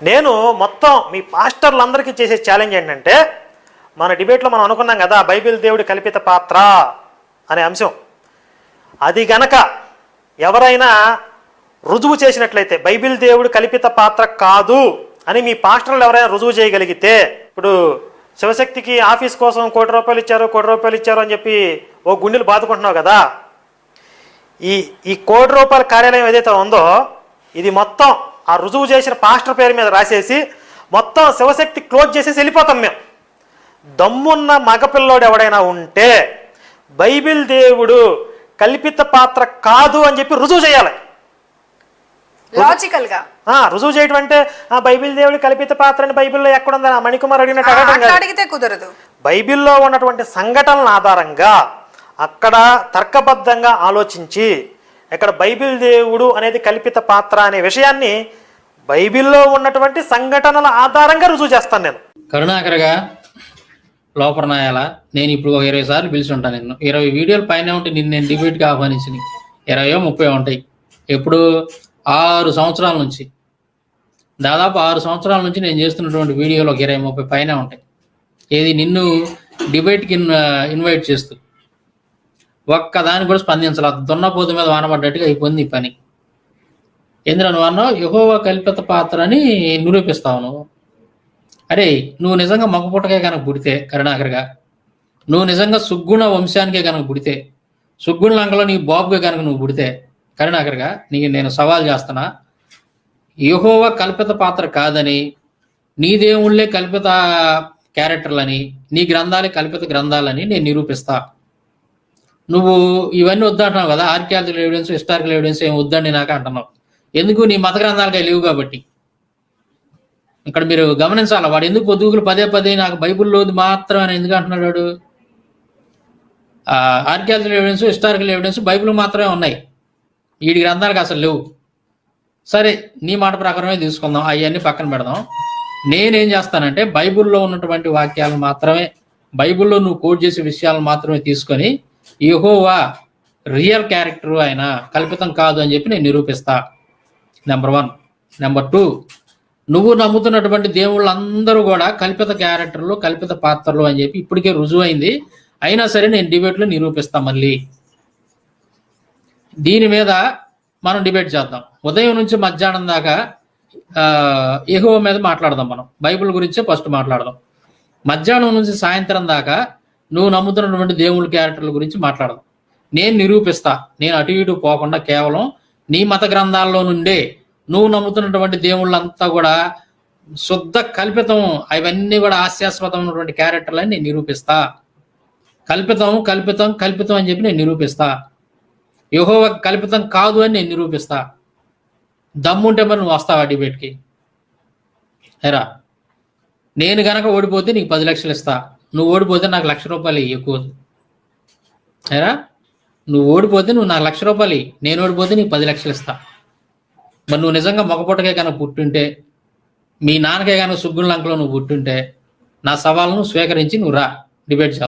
నేను మొత్తం మీ పాస్టర్లందరికీ చేసే ఛాలెంజ్ ఏంటంటే మన డిబేట్లో మనం అనుకున్నాం కదా బైబిల్ దేవుడి కల్పిత పాత్ర అనే అంశం. అది గనక ఎవరైనా రుజువు చేసినట్లయితే బైబిల్ దేవుడు కల్పిత పాత్ర కాదు అని మీ పాస్టర్లు ఎవరైనా రుజువు చేయగలిగితే ఇప్పుడు శివశక్తికి ఆఫీస్ కోసం కోటి రూపాయలు ఇచ్చారు కోటి రూపాయలు ఇచ్చారు అని చెప్పి ఓ గుండెలు బాదుకుంటున్నావు కదా ఈ ఈ కోటి రూపాయల కార్యాలయం ఏదైతే ఉందో ఇది మొత్తం ఆ రుజువు చేసిన పాస్టర్ పేరు మీద రాసేసి మొత్తం శివశక్తి క్లోజ్ చేసేసి వెళ్ళిపోతాం మేము. దమ్మున్న మగపిల్లోడు ఎవడైనా ఉంటే బైబిల్ దేవుడు కల్పిత పాత్ర కాదు అని చెప్పి రుజువు చేయాలి. లాజికల్గా. ఆ, రుజువు చేయడం అంటే ఆ బైబిల్ దేవుడి కల్పిత పాత్ర అని బైబిల్లో ఎక్కడుందని ఆ మణికుమార్ అడిగినట్టు అడగడం. అడిగితే కుదరదు. బైబిల్లో ఉన్నటువంటి సంఘటనల ఆధారంగా అక్కడ తర్కబద్ధంగా ఆలోచించి ఇక్కడ బైబిల్ దేవుడు అనేది కల్పిత పాత్ర అనే విషయాన్ని బైబిల్లో ఉన్నటువంటి సంఘటనల ఆధారంగా రుజువు చేస్తాను నేను. కరుణాకరగా లోపల నాయాల? నేను ఇప్పుడు ఒక ఇరవై సార్లు పిలిచి ఉంటాను నిన్ను. ఇరవై వీడియోలు పైన ఉంటే నిన్ను నేను డిబేట్కి ఆహ్వానించిన. ఇరవయో ముప్పై ఉంటాయి. ఎప్పుడు? ఆరు సంవత్సరాల నుంచి. దాదాపు ఆరు సంవత్సరాల నుంచి నేను చేస్తున్నటువంటి వీడియోలు ఒక ఇరవై ముప్పై పైన ఉంటాయి. ఏది నిన్ను డిబేట్కి ఇన్వైట్ చేస్తూ ఒక్క దాన్ని కూడా స్పందించాలి. దున్నపోతు మీద వానబడ్డట్టుగా అయిపోయింది ఈ పని. ఎందులో నువ్వు అన్నావు? యహోవ కల్పిత పాత్ర అని నిరూపిస్తావు నువ్వు అరే నువ్వు నిజంగా మగపుట్టకే కనుక పుడితే కరుణాకరగా నువ్వు నిజంగా సుగ్గుణ వంశానికే కనుక పుడితే సుగ్గుణ లంకలో నీ బాబుగా కనుక నువ్వు పుడితే కరుణాకరగా నీకు నేను సవాల్ చేస్తున్నా. యహోవ కల్పిత పాత్ర కాదని నీ దేవుళ్ళే కల్పిత క్యారెక్టర్లని నీ గ్రంథాలే కల్పిత గ్రంథాలని నేను నిరూపిస్తా. నువ్వు ఇవన్నీ వద్దంటున్నావు కదా ఆర్కియాలజికల్ ఎవిడెన్స్ హిస్టారికల్ ఎవిడెన్స్ ఏం వద్దండి నాకు అంటున్నావు. ఎందుకు నీ మత గ్రంథాలకే లేవు కాబట్టి? ఇక్కడ మీరు గమనించాలి? వాడు ఎందుకు పొద్దుగులు పదే పదే నాకు బైబిల్లోది మాత్రం అని ఎందుకు అంటున్నాడు వాడు? Archaeological evidence historical evidence Bible మాత్రమే ఉన్నాయి. వీడి గ్రంథాలకు అసలు లేవు. సరే నీ మాట ప్రకారమే తీసుకుందాం. అవన్నీ పక్కన పెడదాం. నేనేం చేస్తానంటే బైబిల్లో ఉన్నటువంటి వాక్యాలు మాత్రమే బైబిల్లో నువ్వు కోట్ చేసే విషయాలు మాత్రమే తీసుకొని యహోవా రియల్ క్యారెక్టర్ ఆయన కల్పితం కాదు అని చెప్పి నేను నిరూపిస్తా. నెంబర్ వన్ నెంబర్ టూ నువ్వు నమ్ముతున్నటువంటి దేవుళ్ళందరూ కూడా కల్పిత క్యారెక్టర్లు కల్పిత పాత్రలు అని చెప్పి ఇప్పటికే రుజువైంది. అయినా సరే నేను డిబేట్లో నిరూపిస్తా మళ్ళీ. దీని మీద మనం డిబేట్ చేద్దాం. ఉదయం నుంచి మధ్యాహ్నం దాకా ఎగువ మీద మాట్లాడదాం మనం. బైబిల్ గురించే ఫస్ట్ మాట్లాడదాం. మధ్యాహ్నం నుంచి సాయంత్రం దాకా నువ్వు నమ్ముతున్నటువంటి దేవుళ్ళ క్యారెక్టర్ల గురించి మాట్లాడదాం. నేను నిరూపిస్తా. నేను అటు ఇటు పోకుండా కేవలం నీ మత గ్రంథాల్లో నుండే నువ్వు నమ్ముతున్నటువంటి దేవుళ్ళంతా కూడా శుద్ధ కల్పితం అవన్నీ కూడా హాస్యాస్పదమైనటువంటి క్యారెక్టర్లని నేను నిరూపిస్తా. కల్పితం కల్పితం కల్పితం అని చెప్పి నేను నిరూపిస్తా. యహోవ కల్పితం కాదు అని నేను నిరూపిస్తా. దమ్ముంటే మరి నువ్వు వస్తావా డిబేట్కి? ఎరా నేను గనక ఓడిపోతే నీకు పది లక్షలు ఇస్తా. నువ్వు ఓడిపోతే నాకు లక్ష రూపాయలు ఎక్కువ. ఎరా నువ్వు ఓడిపోతే నువ్వు నాకు లక్ష రూపాయలు నేను ఓడిపోతే నీకు పది లక్షలు ఇస్తా. మరి నువ్వు నిజంగా మగపూటకే కనుక పుట్టుంటే మీ నాన్నకే కనుక సుగ్గుల నువ్వు పుట్టుంటే నా సవాల్ను స్వీకరించి నువ్వు రా. డిబేట్ చేద్దాం